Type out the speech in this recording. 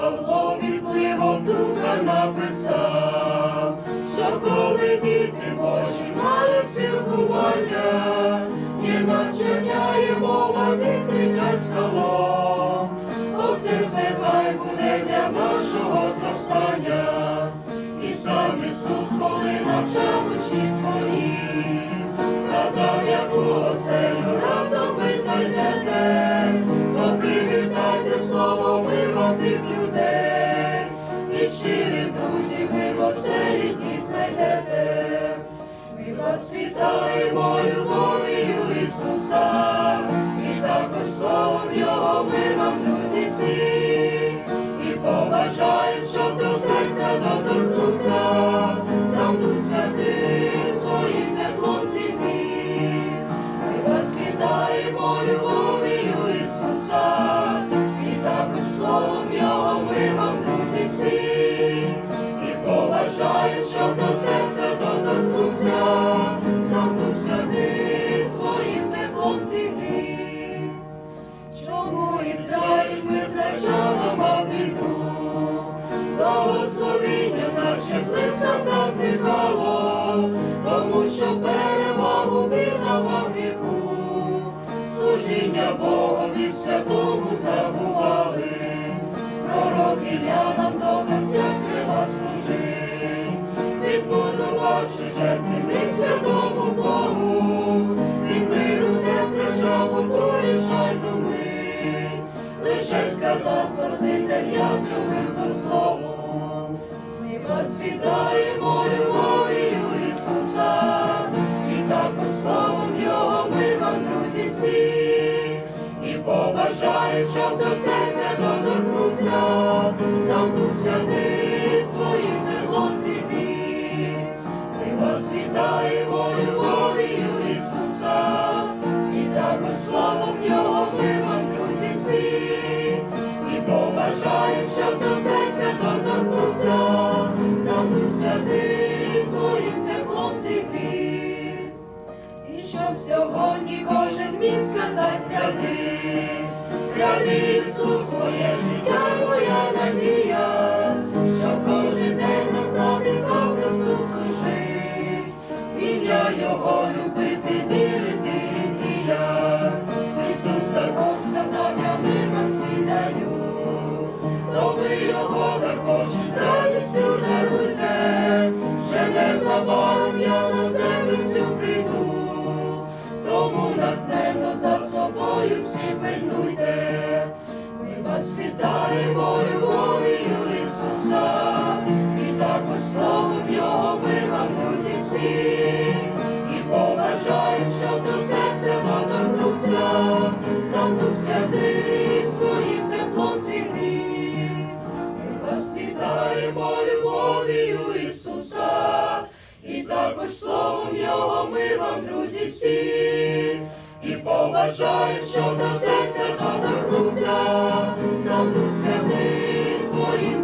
Павло відпливом духа написав, що коли діти Божі мають спілкування, є навчання і мова відкриття псалом. Оце все хай буде для нашого зростання. І сам Ісус, коли навчав учні свої, казав, яку Вас любов'ю Ісуса, і також словом Його мир вам, друзі, всі, і побажаємо, щоб до серця доторкнувся, сам Дух Святий своїм теплом зігрів. Ми вас вітаємо любов'ю Ісуса, і також словом Його мир вам, друзі, всі, і побажаємо, щоб до серця доторкнувся, блискавка тому що перевагу вірного гріху, служіння Богові святому забували, пророк Ілля нам доказ, як треба служить, відбудувавши жертві святому Богу, він миру не втрачав у ту рішальну мить, лише сказав Спаситель, я зробив по всі, і побажаю, щоб до серця доторкнувся, сам Дух Святий своїм теплом зігрів. Ми вас вітаємо любов'ю Ісуса, і також словом Його мир вам, друзі, всі, і побажаю, щоб до щоб сьогодні кожен міг сказати ряди, ряди Ісус, своє життя, моя надія, щоб кожен день настати вам Христу служить, в ім'я Його любити, вірити і дія. Ісус також сказав, я мир вам всі даю, то ви його також із радістю даруйте, ще незабаром я вітаємо любов'ю Ісуса, і також словом Його мир друзі, всі, і побажаємо, щоб до серця доторкнувся, сам Дух Святий своїм теплом зігрів. Ми вас вітаємо любов'ю Ісуса, і також словом Його мир вам, друзі, всі, і побажаю, щоб до серця доторкнувся, Дух Святий своїм.